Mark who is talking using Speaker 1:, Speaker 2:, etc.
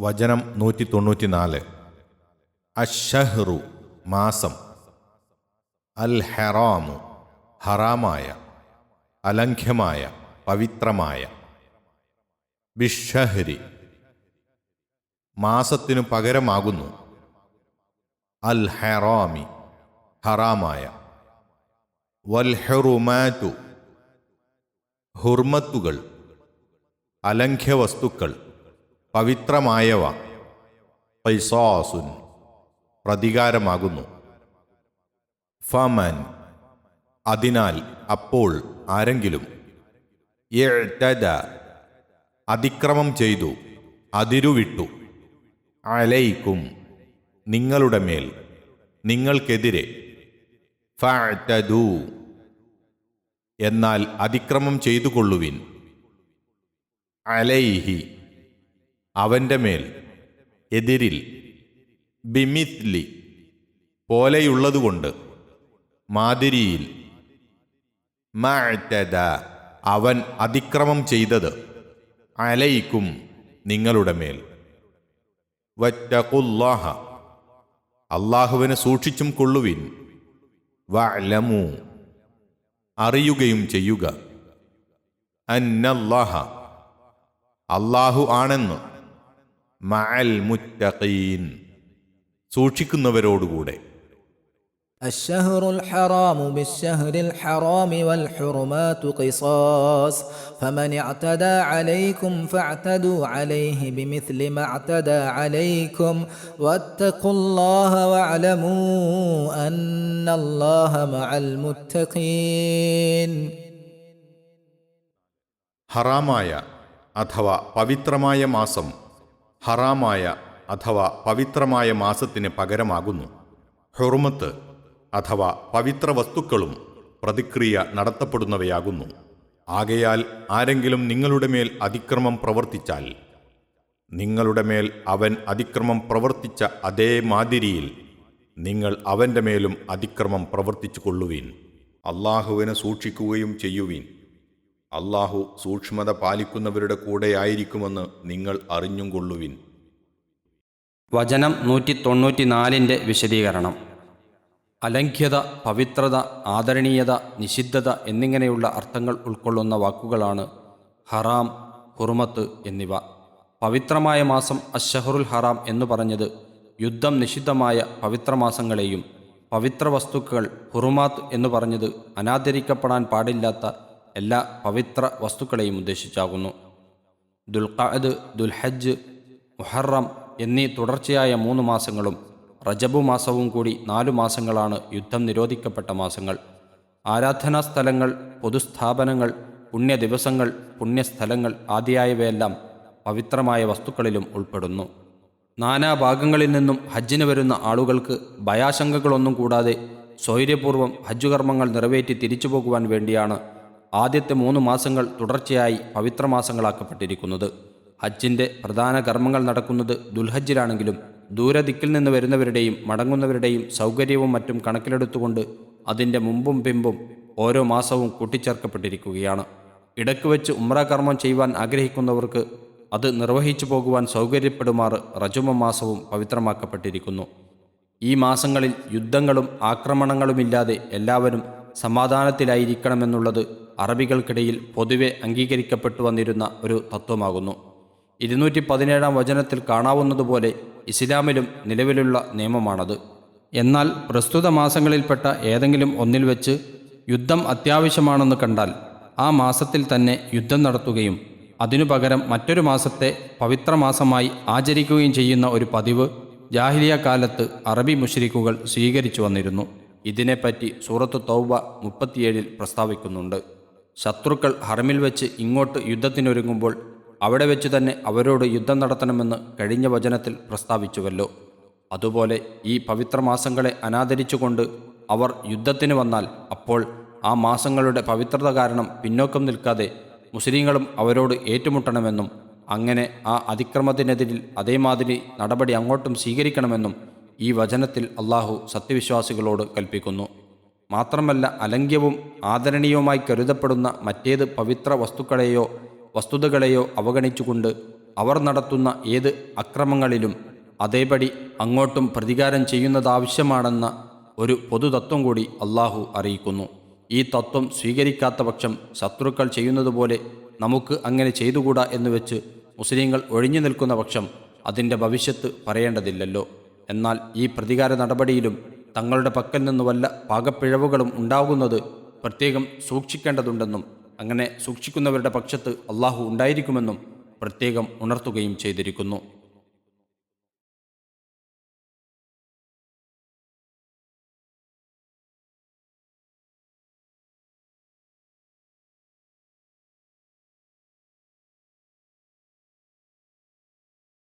Speaker 1: വചനം നൂറ്റി തൊണ്ണൂറ്റിനാല് അഷഹ്റു മാസം. അൽ ഹെറാമു ഹറാമായ അലംഘ്യമായ പവിത്രമായ. ബിഷഹരി മാസത്തിനു പകരമാകുന്നു. അൽ ഹെറാമി ഹറാമായ. വൽ ഹെറുമാറ്റു ഹുർമത്തുകൾ അലംഘ്യവസ്തുക്കൾ പവിത്രമായവ. പൈസാസുൻ. പ്രതികാരമാകുന്നു. ഫമൻ. അതിനാൽ അപ്പോൾ ആരെങ്കിലും ഇഅ്തദ. അതിക്രമം ചെയ്തു. അതിരുവിട്ടു. അലൈക്കും. നിങ്ങളുടെ മേൽ. നിങ്ങൾക്കെതിരെ. ഫു എന്നാൽ അതിക്രമം ചെയ്തു കൊള്ളുവിൻ അലൈഹി. അവന്റെ മേൽ എതിരിൽ ബിമിത്ലി പോലെയുള്ളതുകൊണ്ട് മാതിരിയിൽ മഅ്തദ അവൻ അതിക്രമം ചെയ്തത് അലയിക്കും നിങ്ങളുടെ മേൽ. വറ്റകുല്ലാഹ അള്ളാഹുവിനെ സൂക്ഷിച്ചും കൊള്ളുവിൻ. വലമു അറിയുകയും ചെയ്യുക. അന്നല്ലാഹ അള്ളാഹു ആണെന്ന് മഅൽ മുത്തഖീൻ സൂക്ഷിക്കുന്നവരോടുകൂടെ
Speaker 2: الشهر الحرام بالشهر الحرام والحرمات قصاص فمن اعتدى عليكم فاعتدوا عليه بمثل ما اعتدى عليكم واتقوا الله واعلموا ان الله مع المتقين
Speaker 1: ഹറാമായ അഥവാ പവിത്രമായ മാസം ഹറാമായ അഥവാ പവിത്രമായ മാസത്തിന് പകരമാകുന്നു. ഹുറുമത്ത് അഥവാ പവിത്ര വസ്തുക്കളും പ്രതിക്രിയ നടത്തപ്പെടുന്നവയാകുന്നു. ആകയാൽ ആരെങ്കിലും നിങ്ങളുടെ മേൽ അതിക്രമം പ്രവർത്തിച്ചാൽ നിങ്ങളുടെ മേൽ അവൻ അതിക്രമം പ്രവർത്തിച്ച അതേ മാതിരിയിൽ നിങ്ങൾ അവന്റെ മേലും അതിക്രമം പ്രവർത്തിച്ചു കൊള്ളുവീൻ അള്ളാഹുവിനെ സൂക്ഷിക്കുകയും ചെയ്യുവീൻ. അള്ളാഹു സൂക്ഷ്മത പാലിക്കുന്നവരുടെ കൂടെയായിരിക്കുമെന്ന് നിങ്ങൾ അറിഞ്ഞും കൊള്ളുവിൻ.
Speaker 3: വചനം നൂറ്റി തൊണ്ണൂറ്റിനാലിന്റെ വിശദീകരണം. അലംഘ്യത പവിത്രത ആദരണീയത നിഷിദ്ധത എന്നിങ്ങനെയുള്ള അർത്ഥങ്ങൾ ഉൾക്കൊള്ളുന്ന വാക്കുകളാണ് ഹറാം ഹുറുമത്ത് എന്നിവ. പവിത്രമായ മാസം അഷഹറുൽ ഹറാം എന്ന് പറഞ്ഞത് യുദ്ധം നിഷിദ്ധമായ പവിത്രമാസങ്ങളെയും പവിത്ര വസ്തുക്കൾ ഹുറുമാത്ത് എന്ന് പറഞ്ഞത് അനാദരിക്കപ്പെടാൻ പാടില്ലാത്ത എല്ലാ പവിത്ര വസ്തുക്കളെയും ഉദ്ദേശിച്ചാകുന്നു. ദുൽഖഅദ് ദുൽഹജ്ജ് മുഹറം എന്നീ തുടർച്ചയായ മൂന്ന് മാസങ്ങളും റജബു മാസവും കൂടി നാലു മാസങ്ങളാണ് യുദ്ധം നിരോധിക്കപ്പെട്ട മാസങ്ങൾ. ആരാധനാ സ്ഥലങ്ങൾ പൊതുസ്ഥാപനങ്ങൾ പുണ്യ ദിവസങ്ങൾ പുണ്യസ്ഥലങ്ങൾ ആദിയായവയെല്ലാം പവിത്രമായ വസ്തുക്കളിലും ഉൾപ്പെടുന്നു. നാനാഭാഗങ്ങളിൽ നിന്നും ഹജ്ജിന് വരുന്ന ആളുകൾക്ക് ഭയാശങ്കകളൊന്നും കൂടാതെ സ്വൈര്യപൂർവം ഹജ്ജുകർമ്മങ്ങൾ നിറവേറ്റി തിരിച്ചു പോകുവാൻ വേണ്ടിയാണ് ആദ്യത്തെ മൂന്ന് മാസങ്ങൾ തുടർച്ചയായി പവിത്രമാസങ്ങളാക്കപ്പെട്ടിരിക്കുന്നത്. ഹജ്ജിന്റെ പ്രധാന കർമ്മങ്ങൾ നടക്കുന്നത് ദുൽഹജ്ജിലാണെങ്കിലും ദൂരദിക്കിൽ നിന്ന് വരുന്നവരുടെയും മടങ്ങുന്നവരുടെയും സൗകര്യവും മറ്റും കണക്കിലെടുത്തുകൊണ്ട് അതിന്റെ മുമ്പും പിമ്പും ഓരോ മാസവും കൂട്ടിച്ചേർക്കപ്പെട്ടിരിക്കുകയാണ്. ഇടയ്ക്ക് വെച്ച് ഉമ്ര കർമ്മം ചെയ്യുവാൻ ആഗ്രഹിക്കുന്നവർക്ക് അത് നിർവഹിച്ചു പോകുവാൻ സൗകര്യപ്പെടുമാറ് റജുമ മാസവും പവിത്രമാക്കപ്പെട്ടിരിക്കുന്നു. ഈ മാസങ്ങളിൽ യുദ്ധങ്ങളും ആക്രമണങ്ങളുമില്ലാതെ എല്ലാവരും സമാധാനത്തിലായിരിക്കണമെന്നുള്ളത് അറബികൾക്കിടയിൽ പൊതുവെ അംഗീകരിക്കപ്പെട്ടു വന്നിരുന്ന ഒരു തത്വമാകുന്നു. ഇരുന്നൂറ്റി പതിനേഴാം വചനത്തിൽ കാണാവുന്നതുപോലെ ഇസ്ലാമിലും നിലവിലുള്ള നിയമമാണത്. എന്നാൽ പ്രസ്തുത മാസങ്ങളിൽപ്പെട്ട ഏതെങ്കിലും ഒന്നിൽ വെച്ച് യുദ്ധം അത്യാവശ്യമാണെന്ന് കണ്ടാൽ ആ മാസത്തിൽ തന്നെ യുദ്ധം നടത്തുകയും അതിനു പകരം മറ്റൊരു മാസത്തെ പവിത്രമാസമായി ആചരിക്കുകയും ചെയ്യുന്ന ഒരു പതിവ് ജാഹിലിയ കാലത്ത് അറബി മുഷരിക്കുകൾ സ്വീകരിച്ചു വന്നിരുന്നു. ഇതിനെപ്പറ്റി സൂറത്ത് തൗബ മുപ്പത്തിയേഴിൽ പ്രസ്താവിക്കുന്നുണ്ട്. ശത്രുക്കൾ ഹറമിൽ വെച്ച് ഇങ്ങോട്ട് യുദ്ധത്തിനൊരുങ്ങുമ്പോൾ അവിടെ വെച്ച് തന്നെ അവരോട് യുദ്ധം നടത്തണമെന്ന് കഴിഞ്ഞ വചനത്തിൽ പ്രസ്താവിച്ചുവല്ലോ. അതുപോലെ ഈ പവിത്രമാസങ്ങളെ അനാദരിച്ചുകൊണ്ട് അവർ യുദ്ധത്തിന് വന്നാൽ അപ്പോൾ ആ മാസങ്ങളുടെ പവിത്രത കാരണം പിന്നോക്കം നിൽക്കാതെ മുസ്ലിങ്ങളും അവരോട് ഏറ്റുമുട്ടണമെന്നും അങ്ങനെ ആ അതിക്രമത്തിനെതിരിൽ അതേമാതിരി നടപടി അങ്ങോട്ടും സ്വീകരിക്കണമെന്നും ഈ വചനത്തിൽ അള്ളാഹു സത്യവിശ്വാസികളോട് കൽപ്പിക്കുന്നു. മാത്രമല്ല അലംഘ്യവും ആദരണീയവുമായി കരുതപ്പെടുന്ന മറ്റേത് പവിത്ര വസ്തുക്കളെയോ വസ്തുതകളെയോ അവഗണിച്ചുകൊണ്ട് അവർ നടത്തുന്ന ഏത് അക്രമങ്ങളിലും അതേപടി അങ്ങോട്ടും പ്രതികാരം ചെയ്യുന്നതാവശ്യമാണെന്ന ഒരു പൊതുതത്വം കൂടി അള്ളാഹു അറിയിക്കുന്നു. ഈ തത്വം സ്വീകരിക്കാത്ത പക്ഷം ശത്രുക്കൾ ചെയ്യുന്നതുപോലെ നമുക്ക് അങ്ങനെ ചെയ്തുകൂടാ എന്ന് വെച്ച് മുസ്ലിങ്ങൾ ഒഴിഞ്ഞു നിൽക്കുന്ന പക്ഷം അതിന്റെ ഭവിഷ്യത്ത് പറയേണ്ടതില്ലല്ലോ. എന്നാൽ ഈ പ്രതികാര നടപടിയിലും തങ്ങളുടെ പക്കൽ നിന്ന് വല്ല പാകപ്പിഴവുകളും ഉണ്ടാകുന്നത് പ്രത്യേകം സൂക്ഷിക്കേണ്ടതുണ്ടെന്നും അങ്ങനെ സൂക്ഷിക്കുന്നവരുടെ പക്ഷത്ത് അള്ളാഹു ഉണ്ടായിരിക്കുമെന്നും പ്രത്യേകം ഉണർത്തുകയും ചെയ്തിരിക്കുന്നു.